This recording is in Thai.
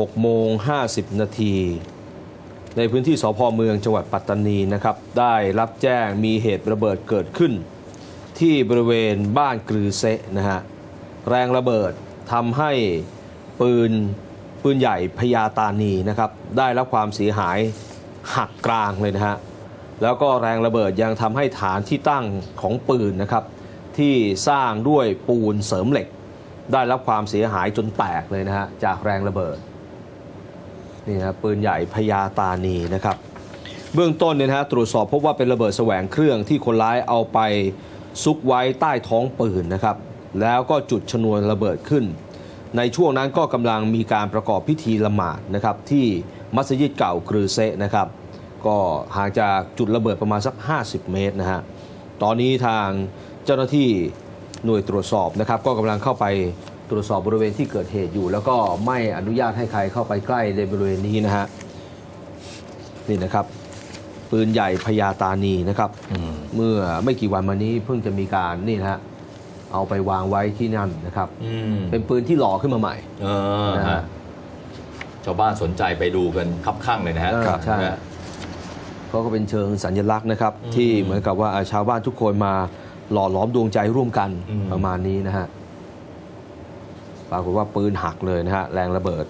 6โมง50 นาทีในพื้นที่สพเมืองจังหวัดปัตตานีนะครับ ได้รับแจ้งมีเหตุระเบิดเกิดขึ้น ที่บริเวณบ้านกรือเซะนะฮะแรงระเบิดทำให้ปืนปืนใหญ่พญาตานีนะครับ ได้รับความเสียหายหักกลางเลยนะฮะแล้วก็แรงระเบิดยังทำให้ฐานที่ตั้งของปืนนะครับ ที่สร้างด้วยปูนเสริมเหล็ก ได้รับความเสียหายจนแตกเลยนะฮะจากแรงระเบิด นี่นะปืนใหญ่พญาตานีนะครับ เบื้องต้นเนี่ยนะฮะตรวจสอบพบว่าเป็นระเบิดแสวงเครื่องที่คนร้ายเอาไปซุกไว้ใต้ท้องปืนนะครับ แล้วก็จุดชนวนระเบิดขึ้น ในช่วงนั้นก็กำลังมีการประกอบพิธีละหมาดนะครับ ที่มัสยิดเก่ากรือเซะนะครับ ก็ห่างจากจุดระเบิดประมาณสัก 50 เมตรนะฮะตอนนี้ทางเจ้าหน้าที่หน่วยตรวจสอบนะครับ ก็กำลังเข้าไป ตรวจสอบบริเวณที่เกิดเหตุอยู่ แล้วก็ไม่อนุญาตให้ใครเข้าไปใกล้ในบริเวณนี้นะฮะนี่นะครับ ปืนใหญ่พญาตานีนะครับอืมเมื่อไม่กี่วันมานี้เพิ่งจะมีการนี่นะฮะเอาไปวางไว้ที่นั่นนะครับอืมเป็นปืนที่หล่อขึ้นมาใหม่เออนะฮะฮะชาวบ้านสนใจไปดูกันคับข้างเลยนะฮะเออใช่นะฮะเขาก็เป็นเชิงสัญลักษณ์นะครับอืมที่เหมือนกับว่าชาวบ้านทุกคนมาหล่อหลอมดวงใจร่วมกันอืมประมาณนี้นะฮะ ปรากฏว่าปืนหักเลยนะฮะแรงระเบิด